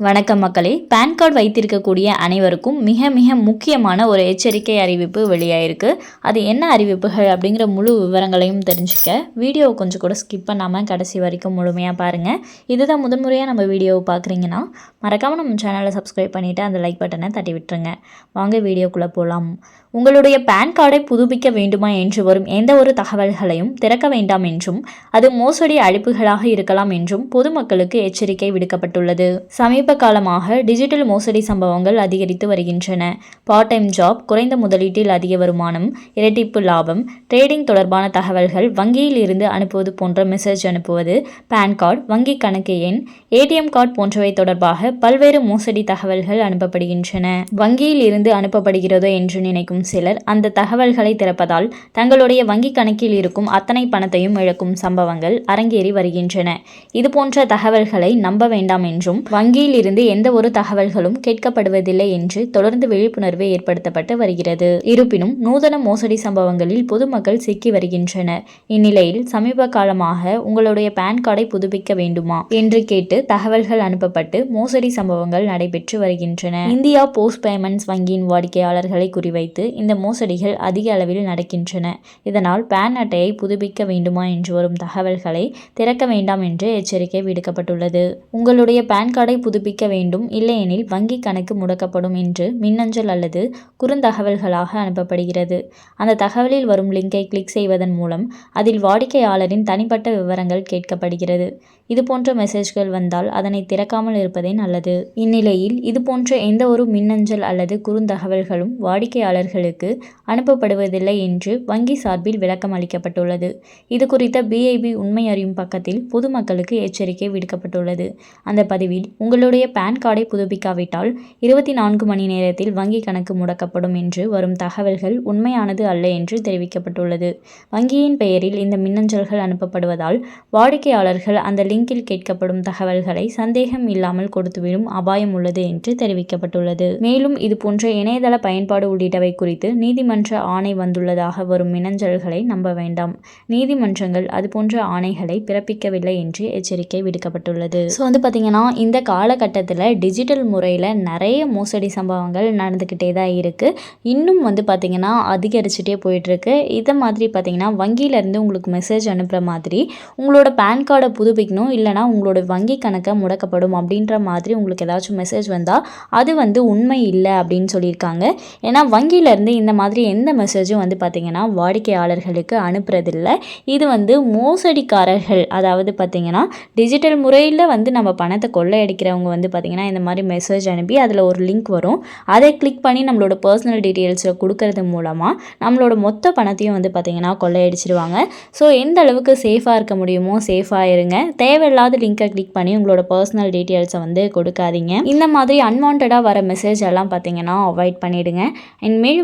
வணக்கம் மக்களே. Pan card வைத்திருக்கக்கூடிய அனைவருக்கும் மிக மிக முக்கியமான ஒரு எச்சரிக்கை அறிவிப்பு வெளியாயிருக்கு. அது என்ன அறிவிப்புகள் அப்படிங்கிற முழு விவரங்களையும் தெரிஞ்சுக்க வீடியோவை கொஞ்சம் கூட ஸ்கிப் பண்ணாமல் கடைசி வரைக்கும் முழுமையாக பாருங்கள் இதுதான் முதன்முறையாக நம்ம வீடியோவை பார்க்குறீங்கன்னா மறக்காமல் நம்ம சேனலை சப்ஸ்கிரைப் பண்ணிவிட்டு அந்த லைக் பட்டனை தட்டி விட்டுருங்க. வாங்க வீடியோக்குள்ளே போகலாம் உங்களுடைய பேன் கார்டை புதுப்பிக்க வேண்டுமா என்று வரும் எந்த ஒரு தகவல்களையும் திறக்க வேண்டாம் என்றும் அது மோசடி அழைப்புகளாக இருக்கலாம் என்றும் பொதுமக்களுக்கு எச்சரிக்கை விடுக்கப்பட்டுள்ளது. சமீப காலமாக டிஜிட்டல் மோசடி சம்பவங்கள் அதிகரித்து வருகின்றன. பார்ட் டைம் ஜாப் குறைந்த முதலீட்டில் அதிக வருமானம் இரட்டிப்பு லாபம் ட்ரேடிங் தொடர்பான தகவல்கள் வங்கியில் இருந்து அனுப்புவது போன்ற மெசேஜ் அனுப்புவது பேன் கார்டு வங்கி கணக்கு எண் ஏடிஎம் கார்டு போன்றவை தொடர்பாக பல்வேறு மோசடி தகவல்கள் அனுப்பப்படுகின்றன. வங்கியில் இருந்து அனுப்பப்படுகிறதோ என்று நினைக்கும் சிலர் அந்த தகவல்களை திறப்பதால் தங்களுடைய வங்கி கணக்கில் இருக்கும் அத்தனை பணத்தையும் இழக்கும் சம்பவங்கள் அரங்கேறி வருகின்றன. இதுபோன்ற தகவல்களை நம்ப வேண்டாம் என்றும் வங்கியில் இருந்து எந்த ஒரு தகவல்களும் கேட்கப்படுவதில்லை என்று தொடர்ந்து விழிப்புணர்வு ஏற்படுத்தப்பட்டு வருகிறது. இருப்பினும் நூதன மோசடி சம்பவங்களில் பொதுமக்கள் சிக்கி வருகின்றனர். இந்நிலையில் சமீப காலமாக உங்களுடைய பேன் கார்டை புதுப்பிக்க வேண்டுமா என்று கேட்டு தகவல்கள் அனுப்பப்பட்டு மோசடி சம்பவங்கள் நடைபெற்று வருகின்றன. இந்தியா போஸ்ட் பேமெண்ட்ஸ் வங்கியின் வாடிக்கையாளர்களை குறிவைத்து இந்த மோசடிகள் அதிக அளவில் நடக்கின்றன. இதனால் பேன் அட்டையை புதுப்பிக்க வேண்டுமா என்று வரும் தகவல்களை திறக்க வேண்டாம் என்று எச்சரிக்கை விடுக்கப்பட்டுள்ளது. உங்களுடைய பேன் கார்டை புதுப்பிக்க வேண்டும். இல்லையெனில் வங்கி கணக்கு முடக்கப்படும் என்று மின்னஞ்சல் அல்லது குறுந்தகவல்களாக அனுப்பப்படுகிறது. அந்த தகவலில் வரும் லிங்கை கிளிக் செய்வதன் மூலம் அதில் வாடிக்கையாளரின் தனிப்பட்ட விவரங்கள் கேட்கப்படுகிறது. இதுபோன்ற மெசேஜ்கள் வந்தால் அதனை திறக்காமல் இருப்பதே நல்லது. இந்நிலையில் இதுபோன்ற எந்த ஒரு மின்னஞ்சல் அல்லது குறுந்தகவல்களும் வாடிக்கையாளர்கள் வாடிக்கையாளர்களுக்கு அனுப்பப்படுவதில்லை என்று வங்கி சார்பில் விளக்கம் அளிக்கப்பட்டுள்ளது. இது குறித்த பிஐபி உண்மை அறியும் பக்கத்தில் பொதுமக்களுக்கு எச்சரிக்கை விடுக்கப்பட்டுள்ளது. அந்த பதிவில் உங்களுடைய பேன் கார்டை புதுப்பிக்காவிட்டால் இருபத்தி நான்கு மணி நேரத்தில் வங்கி கணக்கு முடக்கப்படும் என்று வரும் தகவல்கள் உண்மையானது அல்ல என்று தெரிவிக்கப்பட்டுள்ளது. வங்கியின் பெயரில் இந்த மின்னஞ்சல்கள் அனுப்பப்படுவதால் வாடிக்கையாளர்கள் அந்த லிங்கில் கேட்கப்படும் தகவல்களை சந்தேகம் இல்லாமல் கொடுத்துவிடும் அபாயம் உள்ளது என்று தெரிவிக்கப்பட்டுள்ளது. மேலும் இதுபோன்ற இணையதள பயன்பாடு உள்ளிட்டவை குறித்து குறித்து நீதிமன்ற ஆணை வந்துள்ளதாக வரும் மின்னஞ்சல்களை நம்ப வேண்டாம். நீதிமன்றங்கள் அதுபோன்ற ஆணைகளை பிறப்பிக்கவில்லை என்று எச்சரிக்கை விடுக்கப்பட்டுள்ளது. ஸோ வந்து பார்த்திங்கன்னா இந்த காலகட்டத்தில் டிஜிட்டல் முறையில் நிறைய மோசடி சம்பவங்கள் நடந்துக்கிட்டே தான் இருக்குது இன்னும் வந்து பார்த்திங்கன்னா அதிகரிச்சுட்டே போயிட்டுருக்கு. இதை மாதிரி பார்த்திங்கன்னா வங்கியிலேருந்து உங்களுக்கு மெசேஜ் அனுப்புகிற மாதிரி உங்களோட பேன் கார்டை புதுப்பிக்கணும் இல்லைனா உங்களோட வங்கி கணக்கை முடக்கப்படும் அப்படின்ற மாதிரி உங்களுக்கு ஏதாச்சும் மெசேஜ் வந்தால் அது வந்து உண்மை இல்லை அப்படின்னு சொல்லியிருக்காங்க. ஏன்னா வங்கியில் இருந்து இந்த மாதிரி எந்த மெசேஜும் வந்து பார்த்திங்கன்னா வாடிக்கையாளர்களுக்கு அனுப்புறதில்லை. இது வந்து மோசடிக்காரர்கள் அதாவது பார்த்திங்கன்னா டிஜிட்டல் முறையில் வந்து நம்ம பணத்தை கொள்ளையடிக்கிறவங்க வந்து பார்த்திங்கன்னா இந்த மாதிரி மெசேஜ் அனுப்பி அதில் ஒரு லிங்க் வரும். அதை கிளிக் பண்ணி நம்மளோட பர்சனல் டீட்டெயில்ஸை கொடுக்கறது மூலமாக நம்மளோட மொத்த பணத்தையும் வந்து பார்த்திங்கன்னா கொள்ளையடிச்சிருவாங்க. ஸோ எந்த அளவுக்கு சேஃபாக இருக்க முடியுமோ சேஃபாக இருங்க. தேவையில்லாத லிங்கை கிளிக் பண்ணி உங்களோட பர்சனல் டீட்டெயில்ஸை வந்து கொடுக்காதீங்க. இந்த மாதிரி அன்வான்டாக வர மெசேஜ் எல்லாம் பார்த்தீங்கன்னா அவாய்ட் பண்ணிவிடுங்க அண்ட்